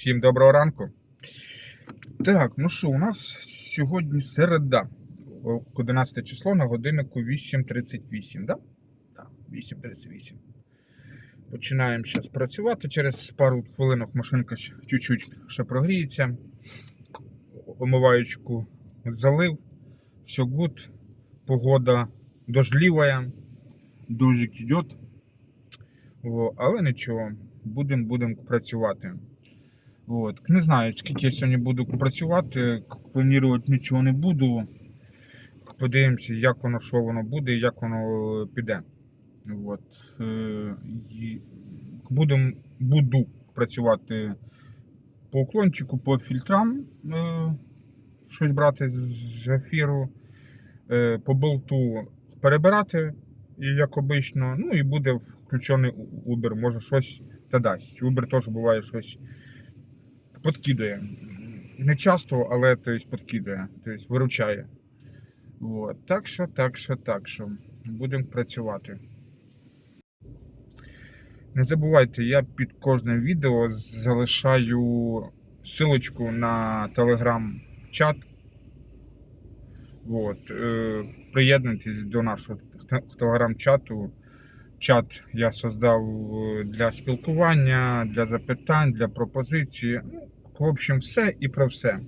Всім доброго ранку. Так, ну що, у нас сьогодні середа. 11 число на годиннику 8.38, да? Так, 8.38. Починаємо зараз працювати. Через пару хвилинок машинка чуть-чуть ще прогріється. Омиваючку залив. Все гуд. Погода дождливая. Дождик йде. Але нічого, будемо будем працювати. От. Не знаю, скільки я сьогодні буду працювати, планувати нічого не буду. Подивимося, як воно, що воно буде і як воно піде. От. Е, Будем, буду працювати по уклончику, по фільтрам, е, щось брати з ефіру, е, по болту перебирати, як обично. Ну і буде включений Uber, може щось та дасть. Uber теж буває щось подкидує. Не часто, але то есть, подкидує, тобто виручає. От. Так що, так що, так що. Будемо працювати. Не забувайте, я під кожним відео залишаю силочку на телеграм-чат. От. Е, приєднуйтесь до нашого телеграм-чату. Чат я создав е, для спілкування, для запитань, для пропозицій. Ну, в общем, все і про все.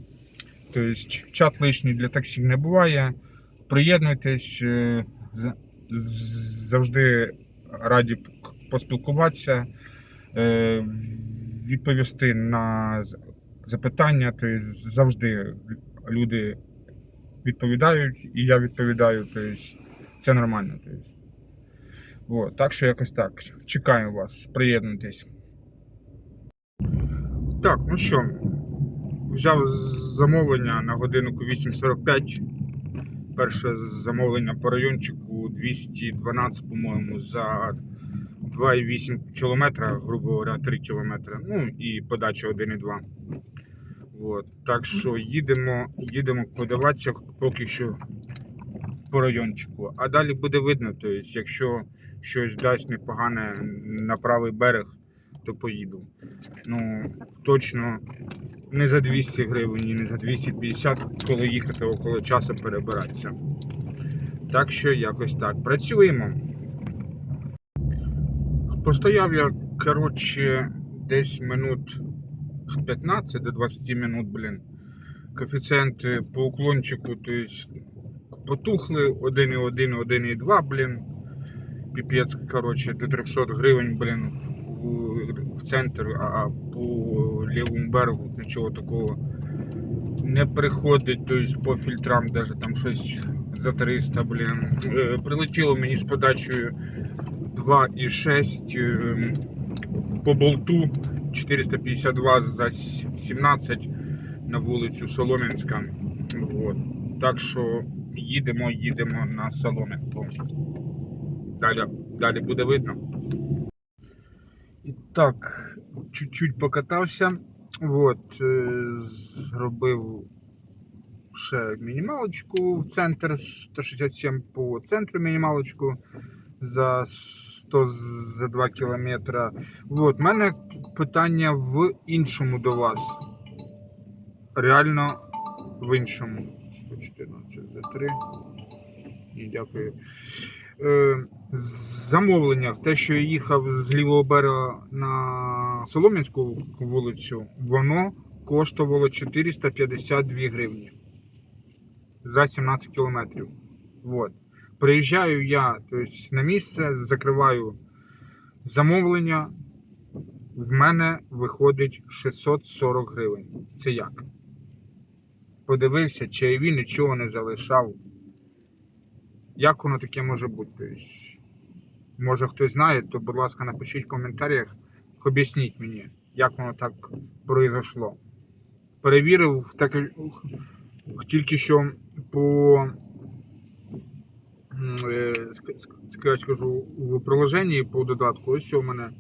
Тобто, чат лишній для таксі не буває. Приєднуйтесь, е, завжди раді поспілкуватися, е, відповісти на запитання. Тобто, завжди люди відповідають, і я відповідаю. Тобто, це нормально. Тобто. От, так що якось так. Чекаю вас, приєднуйтесь. Так, ну що, взяв замовлення на годиннику 8.45. Перше замовлення по райончику 212, по-моєму, за 2,8 км, грубо говоря, 3 км. Ну і подача 1,2. От. Так що їдемо, їдемо подаватися поки що по райончику. А далі буде видно, тобто, якщо щось дасть непогане на правий берег, то поїду. Ну, точно не за 200 гривень і не за 250, коли їхати около часу перебиратися. Так що якось так. Працюємо. Постояв я, коротше, десь минут 15 до 20 минут, блін. Коефіцієнти по уклончику, то есть потухли 1,1, 1,2, блін. Піпець, коротше, до 300 гривень, блін, в центр, а по лівому берегу нічого такого не приходить, тобто по фільтрам даже там щось за 300, блін. Е, Прилетіло мені з подачею 2,6 е, по болту 452 за 17 на вулицю Солом'янська. Так що їдемо, їдемо на Солом'янку. Далі, далі буде видно. І так, чуть-чуть покатався. От, е, зробив ще мінімалочку в центр 167 по центру мінімалочку за 100 з- за 2 кілометри. В мене питання в іншому до вас. Реально в іншому. 114 за 3. Ні, дякую. Е, замовлення, те, що я їхав з лівого берега на Солом'янську вулицю, воно коштувало 452 гривні за 17 кілометрів. Вот. Приїжджаю я тобто, на місце, закриваю замовлення. В мене виходить 640 гривень. Це як? Подивився, чаєві нічого не залишав. Як воно таке може бути? Може хтось знає, то, будь ласка, напишіть в коментарях, об'ясніть мені, як воно так произошло. Перевірив так, тільки що по е, ск- ск- ск- скажу, в приложенні по додатку, ось у мене.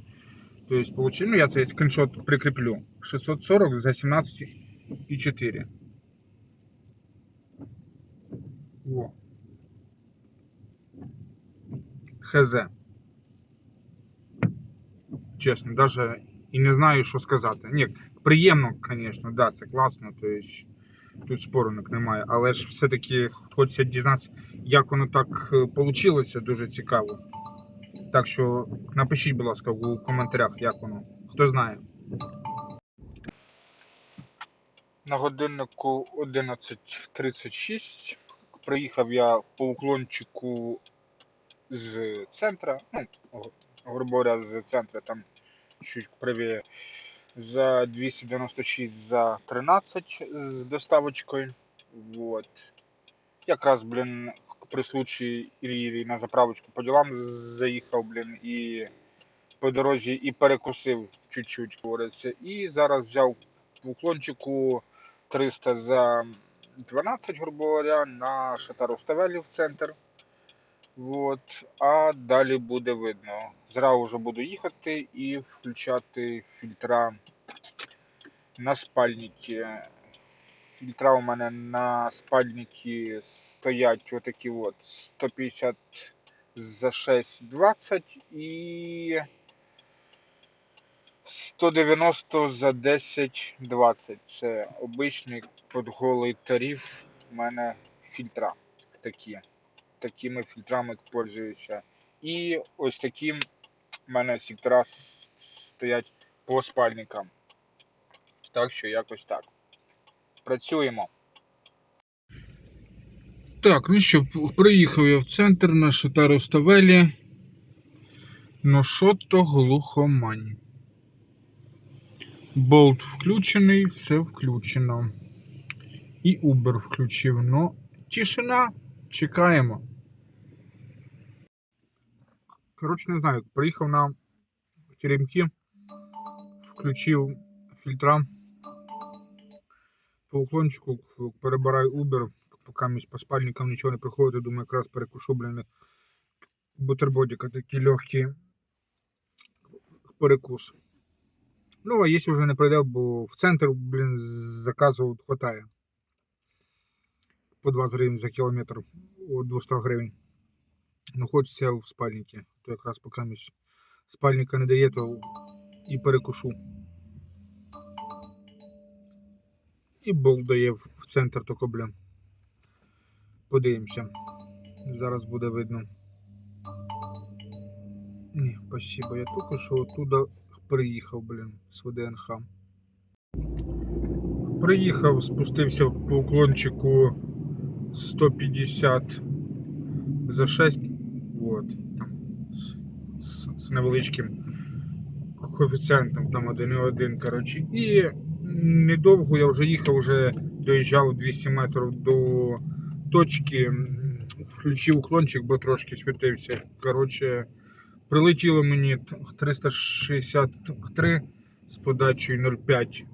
Тобто, получив, ну я цей скріншот прикріплю. 640 за 17,4. Во. Хз. Чесно, даже і не знаю, що сказати. Ні, приємно, звісно, да, це класно, тобто тут спорунок немає. Але ж все-таки хочеться дізнатися, як воно так вийшло, дуже цікаво. Так що напишіть, будь ласка, у коментарях, як воно. Хто знає. На годиннику 11.36. Приїхав я по уклончику з центра. Ну, грубо говоря, з центра там чуть правее. За 296 за 13 з доставочкою. Вот. Якраз, блін, при случаї Іллі на заправочку по ділам заїхав, блін, і по дорозі і перекусив чуть-чуть, говориться. І зараз взяв в уклончику 300 за 12, грубо говоря, на Шатару-Ставелі в центр. Вот. А далі буде видно. Зразу вже буду їхати і включати фільтра на спальники. Фільтра у мене на спальники стоять отакі от 150 за 6,20 і 190 за 10,20. Це обичний подголий тариф у мене фільтра такі. Такими фільтрами пользуюся. І ось таким у мене фільтра с- стоять по спальникам. Так що якось так. Працюємо. Так, ну що, приїхав я в центр на Шатароставелі. Ну що то глухомань. Болт включений, все включено. І Uber включив. Ну, тишина. Чекаємо. Коротше, не знаю, приїхав на теремки, включив фільтра по уклончику, перебираю Uber, поки місь по спальникам нічого не приходить, думаю, якраз перекушу, блін, бутербродика такий легкий перекус. Ну, а якщо вже не прийде, бо в центр, блін, заказу хватає. По 20 гривень за кілометр у 200 гривень. Ну, хочеться в спальники. То якраз поки місь спальника не дає, то і перекушу. І болт дає в центр тако, блін. Подивимося. Зараз буде видно. Ні, спасибо. Я тільки що оттуда приїхав, блін, з ВДНХ. Приїхав, спустився по уклончику 150 за 6. З невеличким коефіцієнтом, там 1,1, коротше. І недовго я вже їхав, вже доїжджав 200 метрів до точки, включив уклончик, бо трошки світився. Коротше, прилетіло мені 363 з подачею 0,5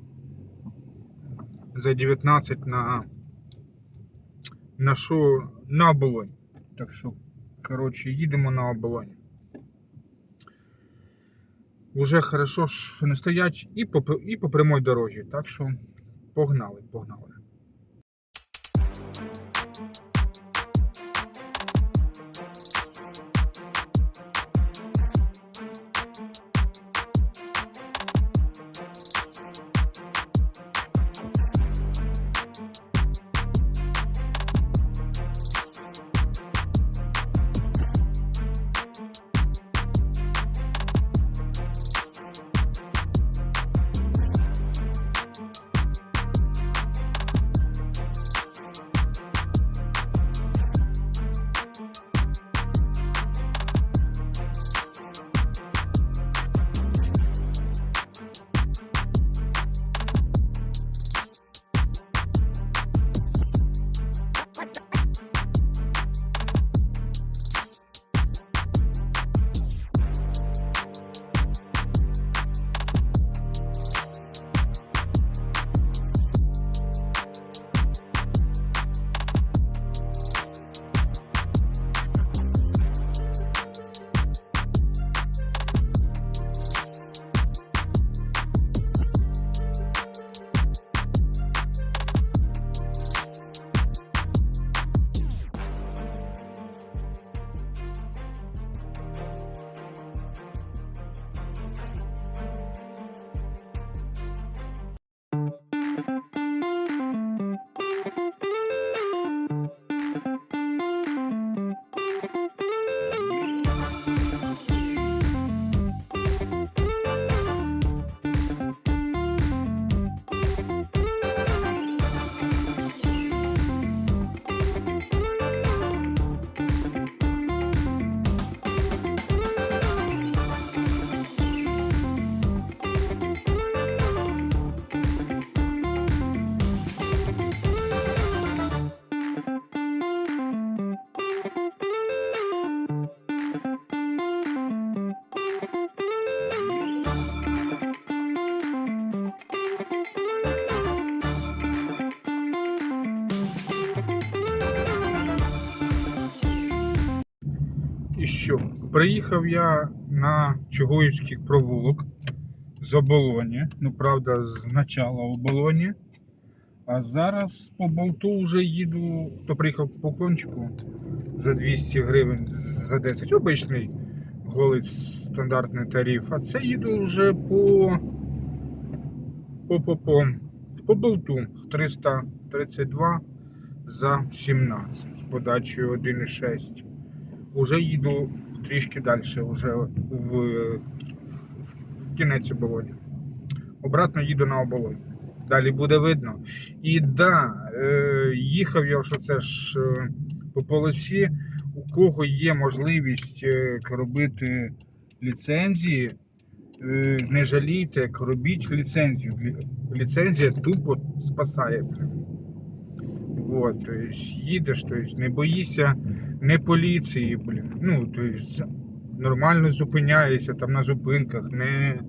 за 19 на на що на оболонь. Так що, коротше, їдемо на оболонь. Уже хорошо, що не стоять і по, і по прямой дорозі. Так що погнали, погнали. Що? Приїхав я на Чугуївський провулок з оболоні. Ну, правда, з начала оболоні. А зараз по болту вже їду. Хто приїхав по кончику за 200 гривень за 10. Обичний голий стандартний тариф. А це їду вже по по, по, по, по болту 332 за 17 з подачею 1,6. Уже їду трішки далі, вже в, в, в кінець оболоні. Обратно їду на оболонь. Далі буде видно. І да, е, їхав я, що це ж е, по полосі, у кого є можливість е, робити ліцензії, е, не жалійте, робіть ліцензію. Ліцензія тупо спасає. блін. Вот, то їдеш, то есть не боїшся не поліції, блін. Ну, то есть нормально зупиняєшся там на зупинках, не,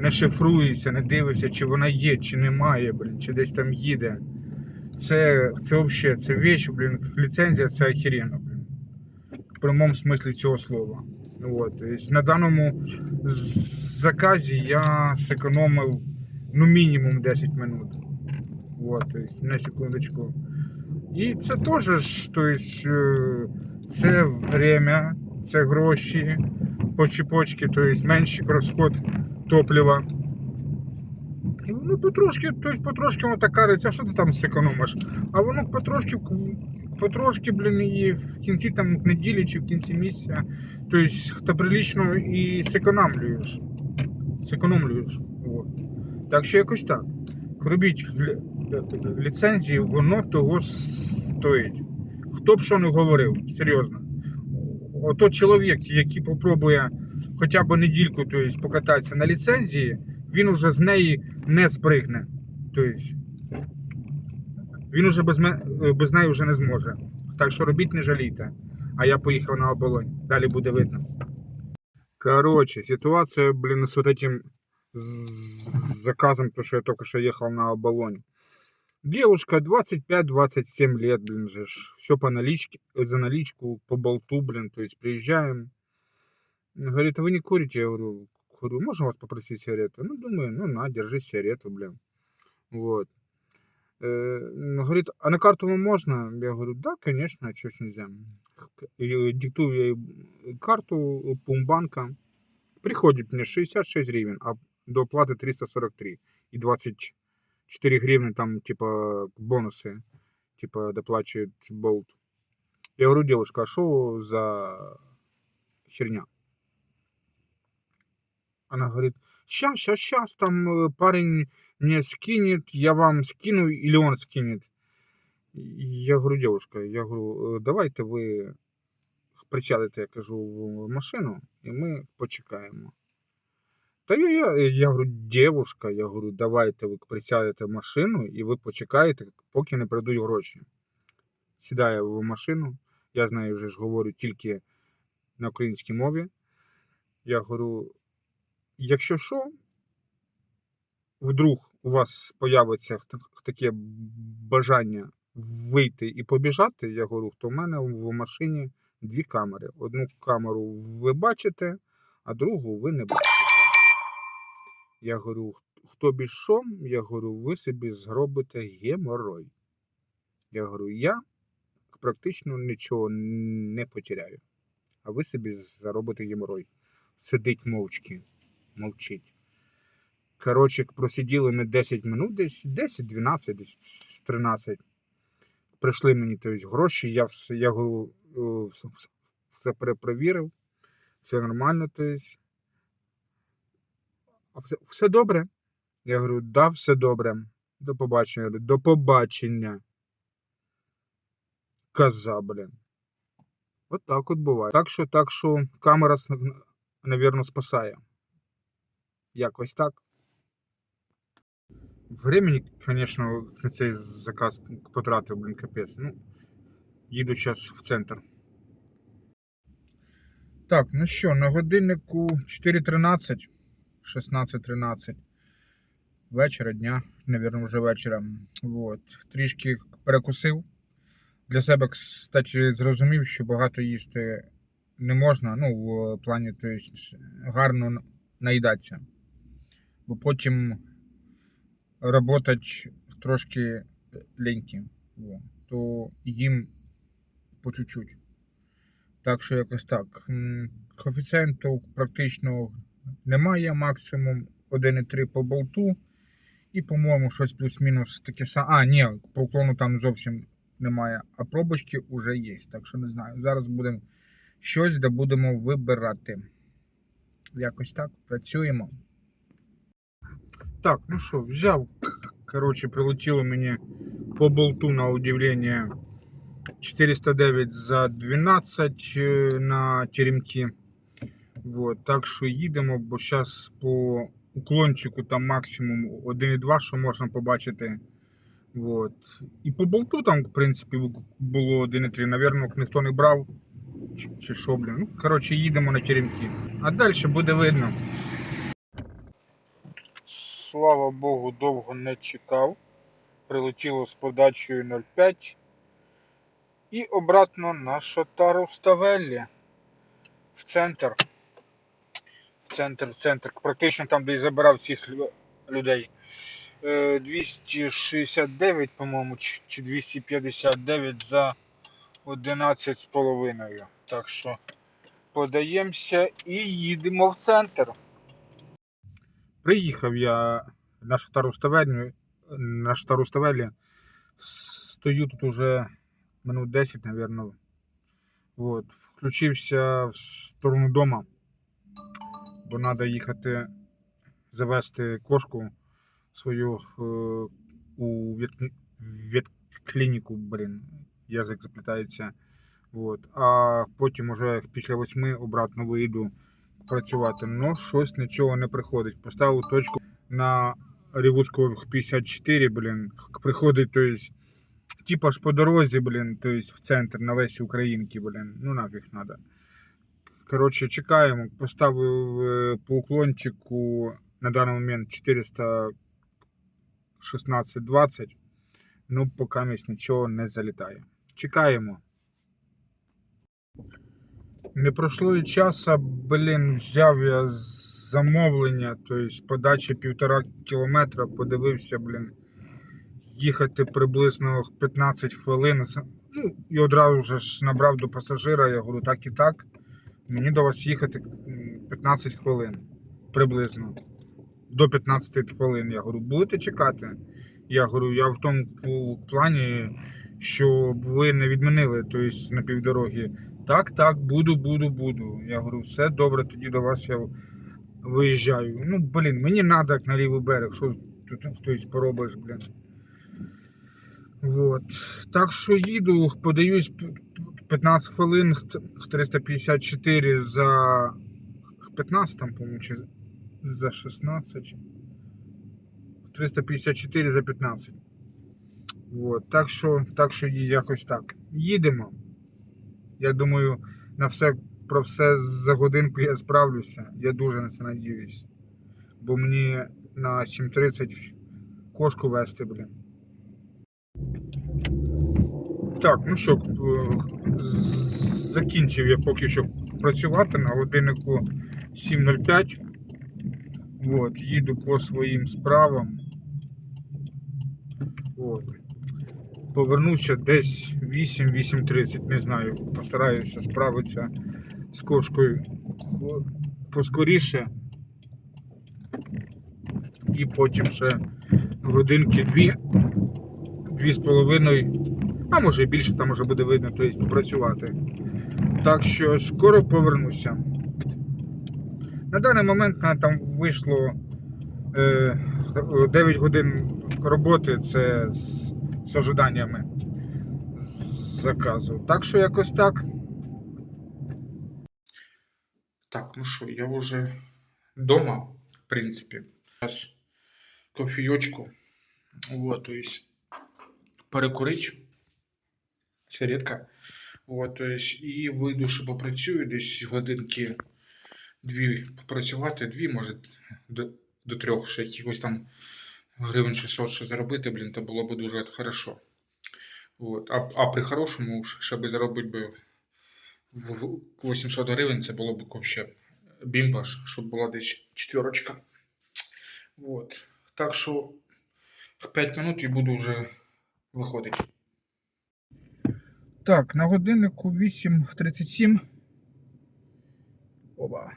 не шифруєшся, не дивишся, чи вона є, чи немає, блін, чи десь там їде. Це, це взагалі, це вещь, блін, ліцензія це охеренно, блін. В прямому смислі цього слова. Вот, то есть на даному заказі я зекономив ну мінімум 10 минут. Вот, то на секундочку. І це теж ж, то есть, е, це время, це гроші по чіпочці, то есть менший розход топлива. І воно потрошки, то есть потрошки воно так кажеться, а що ти там зекономиш? А воно потрошки, потрошки, блін, і в кінці там неділі чи в кінці місяця, то есть, та прилично і зекономлюєш. Зекономлюєш. Вот. Так що якось так. Робіть ліцензії, воно того стоїть. Хто б що не говорив, серйозно. Ото чоловік, який попробує хоча б недільку то есть, покататися на ліцензії, він уже з неї не спригне. Тобто, він уже без, без неї вже не зможе. Так що робіть, не жалійте. А я поїхав на оболонь. Далі буде видно. Короче, ситуация, блин, с вот заказом, то, что я только что ехал на оболонь. Девушка 25-27 лет, блин же, все по наличке, за наличку, по болту, блин, то есть приезжаем. Говорит, а вы не курите? Я говорю, курю, можно вас попросить сигарету? Ну, думаю, ну на, держи сигарету, блин. Вот. Э, ну, говорит, а на карту вам можно? Я говорю, да, конечно, а чё ж нельзя. И диктую я ей карту Пумбанка. Приходит мне 66 гривен, а до оплаты 343. И 24 гривны там, типа, бонусы, типа, доплачивает Болт. Я говорю, девушка, а что за херня? Она говорит, сейчас, сейчас, сейчас, там э, парень мне скинет, я вам скину, или он скинет. И Я говорю, девушка, я говорю, «Е, давайте ви присядете, я кажу, в машину, і ми почекаємо. Та я, я, я говорю, девушка, я говорю, давайте ви присядете в машину і ви почекаєте, поки не прийдуть гроші. Сідає в машину, я з нею вже ж говорю тільки на українській мові. Я говорю, якщо що, вдруг у вас появиться таке бажання вийти і побіжати, я говорю, то в мене в машині дві камери. Одну камеру ви бачите, а другу ви не бачите. Я говорю, хто більшов, я говорю, ви собі зробите геморой. Я говорю, я практично нічого не потеряю. А ви собі заробите геморой. Сидить мовчки, мовчить. Коротше, просиділи ми 10 минут, десь 10-12, десь 13. Прийшли мені тобто, гроші, я все, я все перепровірив, все нормально, тобто. Все, добре? Я говорю, да, все добре. До побачення. Я говорю, До побачення. Коза, блін. От так от буває. Так що, так що камера, навірно, спасає. Якось так. Времени, звісно, на цей заказ потратив, блін, капець. Ну, їду зараз в центр. Так, ну що, на годиннику 4.13, 16.13. Вечора, дня, навірно, вже вечора. Вот. Трішки перекусив. Для себе, кстати, зрозумів, що багато їсти не можна. Ну, в плані, то есть, гарно наїдатися. Бо потім работать трошки ліньки. То їм по чуть-чуть. Так що якось так. М, Коефіцієнту практично немає, максимум 1,3 по болту. І, по-моєму, щось плюс-мінус таке саме. А, ні, по уклону там зовсім немає, а пробочки вже є. Так що не знаю. Зараз будемо щось, де будемо вибирати. Якось так працюємо. Так, ну що, взяв. Коротше, прилетіло мені по болту на удивлення 409 за 12 е, на теремки. Вот, так що їдемо, бо зараз по уклончику там максимум 1,2, що можна побачити. Вот. І по болту там, в принципі, було 1,3. Навірно, ніхто не брав. Чи, чи що, блін. Ну, коротше, їдемо на теремки. А далі буде видно. Слава Богу, довго не чекав. Прилетіло з подачею 0,5. І обратно на Шотару Ставеллі. В центр. Центр, центр. Практично там, де і забирав цих людей. Е, 269, по-моєму, чи чи 259 за 11,5. Так що подаємося і їдемо в центр. Приїхав я на Шотару Ставеллі. На Шотару Ставеллі. Стою тут уже минут 10, наверное. Вот. Включився в сторону дома, бо треба їхати завести кошку свою е, у ветклі- ветклініку, блін, язик заплітається. Вот. А потім уже після восьми обратно вийду працювати. Ну, щось нічого не приходить. Поставив точку на Рівуцького 54, блін, приходить, то есть, типа ж по дорозі, блін, то есть в центр на весь Українки, блін. Ну нафіг надо. Коротше, чекаємо. Поставив е, по уклончику на даний момент 416-20. Ну, поки місць нічого не залітає. Чекаємо. Не пройшло і часу, блін, взяв я замовлення, тобто подача півтора кілометра, подивився, блін, їхати приблизно 15 хвилин. Ну, і одразу ж набрав до пасажира, я говорю, так і так. Мені до вас їхати 15 хвилин приблизно. До 15 хвилин. Я говорю, будете чекати? Я говорю, я в тому плані, щоб ви не відмінили тобто, на півдороги. Так, так, буду, буду, буду. Я говорю, все добре, тоді до вас я виїжджаю. Ну, блін, мені треба як на лівий берег, що тут хтось поробиш, блін. Вот. Так що їду, подаюсь 15 хвилин, х- 354 за 15, там, по-моєму, чи за 16. 354 за 15. Вот. Так що, так що якось так. Їдемо. Я думаю, на все про все за годинку я справлюся. Я дуже на це надіюсь. Бо мені на 7.30 кошку вести, блін. Так, ну що, е, закінчив я поки що працювати на годиннику 7.05. От, їду по своїм справам. От. Повернуся десь 8-8.30, не знаю, постараюся справитися з кошкою поскоріше. і потім ще годинки дві, дві з половиною, а може і більше, там вже буде видно, тобто попрацювати. Так що скоро повернуся. На даний момент там вийшло е, 9 годин роботи, це з, з ожиданнями з заказу. Так що якось так. Так, ну що, я вже вдома, в принципі. Зараз кофійочку. Вот, перекурить. Вот, то есть, і вийду, ще попрацюю десь годинки дві попрацювати, дві, може, до, до трьох, ще якихось там гривень 600 ще заробити, блін, то було б дуже хорошо. Вот. А, а при хорошому, ще би заробити би в в 800 гривень, це було б вообще бімба, щоб була десь четверочка. Вот. Так що 5 минут і буду вже виходити. Так, на годиннику 8.37. Оба.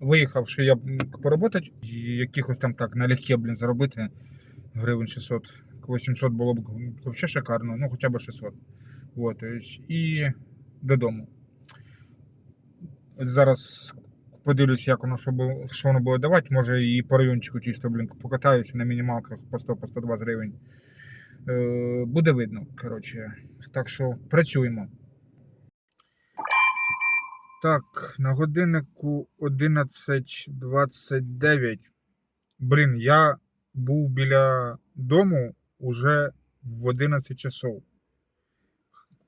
Виїхавши я поработати, якихось там так налегке, блін, заробити гривень 600. 800 було б взагалі шикарно, ну хоча б 600. Вот, то есть, і додому. Зараз подивлюсь, як воно що, що воно буде давати. Може і по райончику чисто, блін, покатаюся на мінімалках по 100 по 120 гривень. Е, буде видно, коротше. Так що працюємо. Так, на годиннику 11.29. Блін, я був біля дому уже в 11 часов.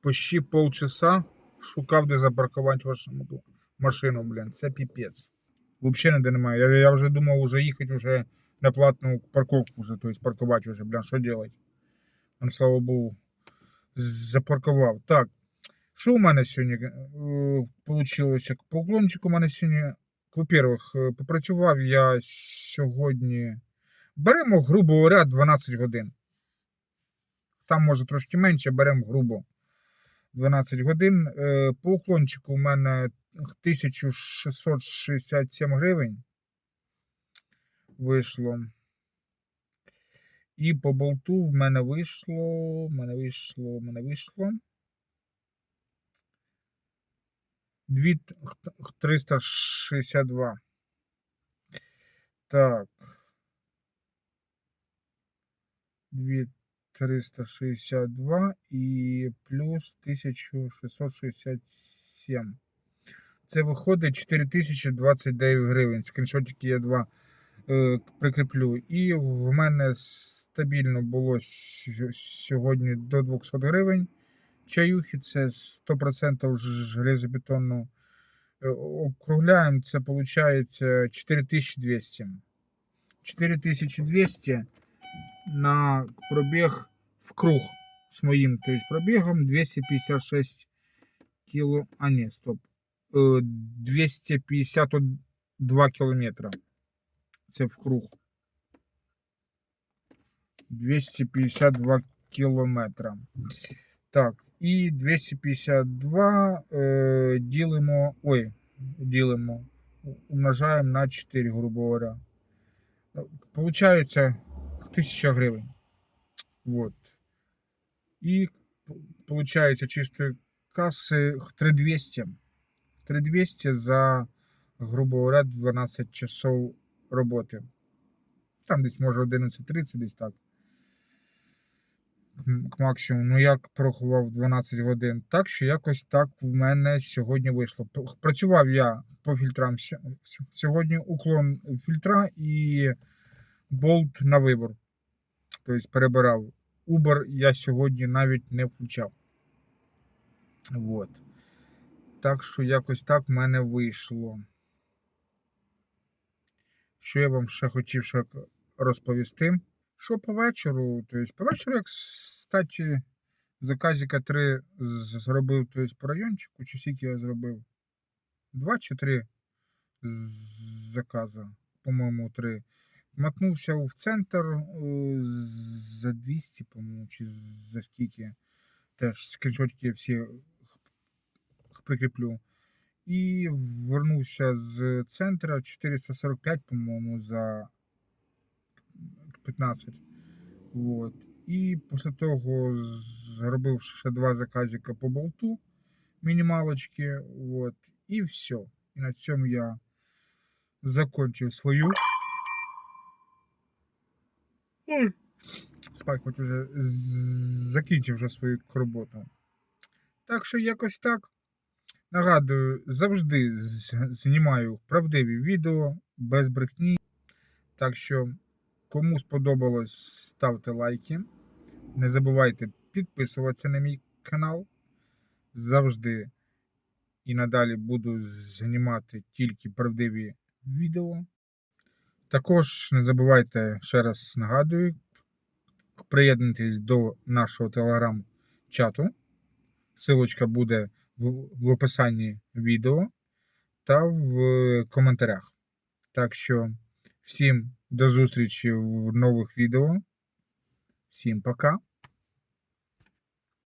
Почти полчаса шукав, де запаркувати вашу машину, блін. Це піпець. Взагалі ніде немає. Я, я вже думав вже їхати вже на платну парковку, вже, тобто паркувати вже, блін, що робити? Он, слава Богу, запаркував. Так, що у мене сьогодні вийшло? По уклончику у мене сьогодні, по-перше, е, попрацював я сьогодні. Беремо, грубо говоря, 12 годин. Там може трошки менше, беремо грубо 12 годин. Е, По уклончику у мене 1667 гривень вийшло. І по болту в мене вийшло. В мене вийшло, в мене вийшло. 362. Так. 2362 і плюс 1667. Це виходить 4029 гривень. Скріншотики я два прикріплю. І в мене стабільно було сьогодні до 200 гривень. Чаюхи це 100% железобетонну е, округляємо. Це виходить 4200. 4200 на пробег в круг с моим, то есть пробегом 256 кило, а не, стоп, Э, 252 километра. Це в круг. 252 кілометра. Так, і 252 е, ділимо, ой, ділимо, умножаємо на 4, грубо говоря. Получается 1000 гривень. Вот. И получается чистой кассы 3200. 3200 за, грубо говоря, 12 часов роботи. Там десь може 11.30, десь так. К максимуму. Ну, як порахував 12 годин. Так що якось так в мене сьогодні вийшло. Працював я по фільтрам сьогодні уклон фільтра і болт на вибор. Тобто перебирав. Uber я сьогодні навіть не включав. Вот. Так що якось так в мене вийшло. Що я вам ще хотів ще розповісти? Що по вечору? Тобто, по вечору, як статі заказіка 3 зробив тобто, по райончику, чи скільки я зробив? Два чи три заказа, по-моєму, три. Мотнувся в центр е, за 200, по-моєму, чи за скільки. Теж скріншотики всі прикріплю. І вернувся з центра 445, по-моєму, за 15. От. І після того, зробив ще два заказика по болту, мінімалочки. От. І все. І на цьому я закончив свою. Ой. Спать хоч уже закінчив вже свою роботу. Так що якось так. Нагадую, завжди знімаю правдиві відео без брехні. Так що, кому сподобалось, ставте лайки. Не забувайте підписуватися на мій канал. Завжди і надалі буду знімати тільки правдиві відео. Також не забувайте, ще раз нагадую, приєднуйтесь до нашого телеграм-чату. Силочка буде в описанні відео та в коментарях. Так що всім до зустрічі в нових відео. Всім пока.